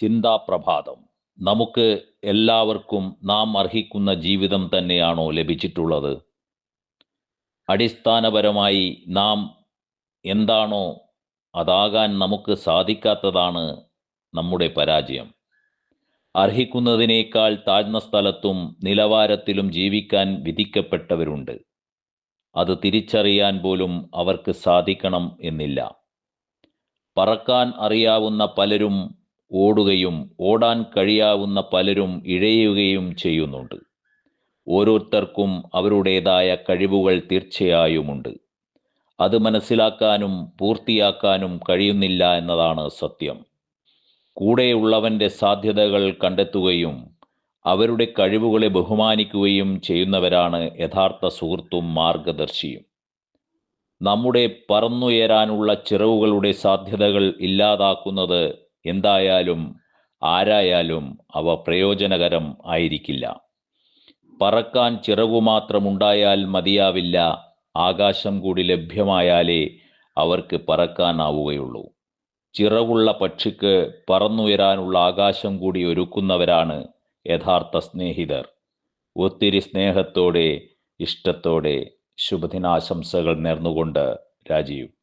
ചിന്താപ്രഭാതം. നമുക്ക് എല്ലാവർക്കും നാം അർഹിക്കുന്ന ജീവിതം തന്നെയാണോ ലഭിച്ചിട്ടുള്ളത്? അടിസ്ഥാനപരമായി നാം എന്താണോ അതാകാൻ നമുക്ക് സാധിക്കാത്തതാണ് നമ്മുടെ പരാജയം. അർഹിക്കുന്നതിനേക്കാൾ താഴ്ന്ന സ്ഥലത്തും നിലവാരത്തിലും ജീവിക്കാൻ വിധിക്കപ്പെട്ടവരുണ്ട്. അത് തിരിച്ചറിയാൻ പോലും അവർക്ക് സാധിക്കണം എന്നില്ല. പറക്കാൻ അറിയാവുന്ന പലരും ഓടുകയും ഓടാൻ കഴിയാവുന്ന പലരും ഇഴയുകയും ചെയ്യുന്നുണ്ട്. ഓരോരുത്തർക്കും അവരുടേതായ കഴിവുകൾ തീർച്ചയായുമുണ്ട്. അത് മനസ്സിലാക്കാനും പൂർത്തിയാക്കാനും കഴിയുന്നില്ല എന്നതാണ് സത്യം. കൂടെയുള്ളവന്റെ സാധ്യതകൾ കണ്ടെത്തുകയും അവരുടെ കഴിവുകളെ ബഹുമാനിക്കുകയും ചെയ്യുന്നവരാണ് യഥാർത്ഥ സുഹൃത്തും മാർഗദർശിയും. നമ്മുടെ പറന്നുയരാനുള്ള ചിറവുകളുടെ സാധ്യതകൾ ഇല്ലാതാക്കുന്നത് എന്തായാലും ആരായാലും അവ പ്രയോജനകരം ആയിരിക്കില്ല. പറക്കാൻ ചിറകു മാത്രമുണ്ടായാൽ മതിയാവില്ല. ആകാശം കൂടി ലഭ്യമായാലേ അവർക്ക് പറക്കാനാവുകയുള്ളൂ. ചിറകുള്ള പക്ഷിക്ക് പറന്നുയരാനുള്ള ആകാശം കൂടി ഒരുക്കുന്നവരാണ് യഥാർത്ഥ സ്നേഹിതർ. ഒത്തിരി സ്നേഹത്തോടെ ഇഷ്ടത്തോടെ ശുഭദിനാശംസകൾ നേർന്നുകൊണ്ട് രാജീവ്.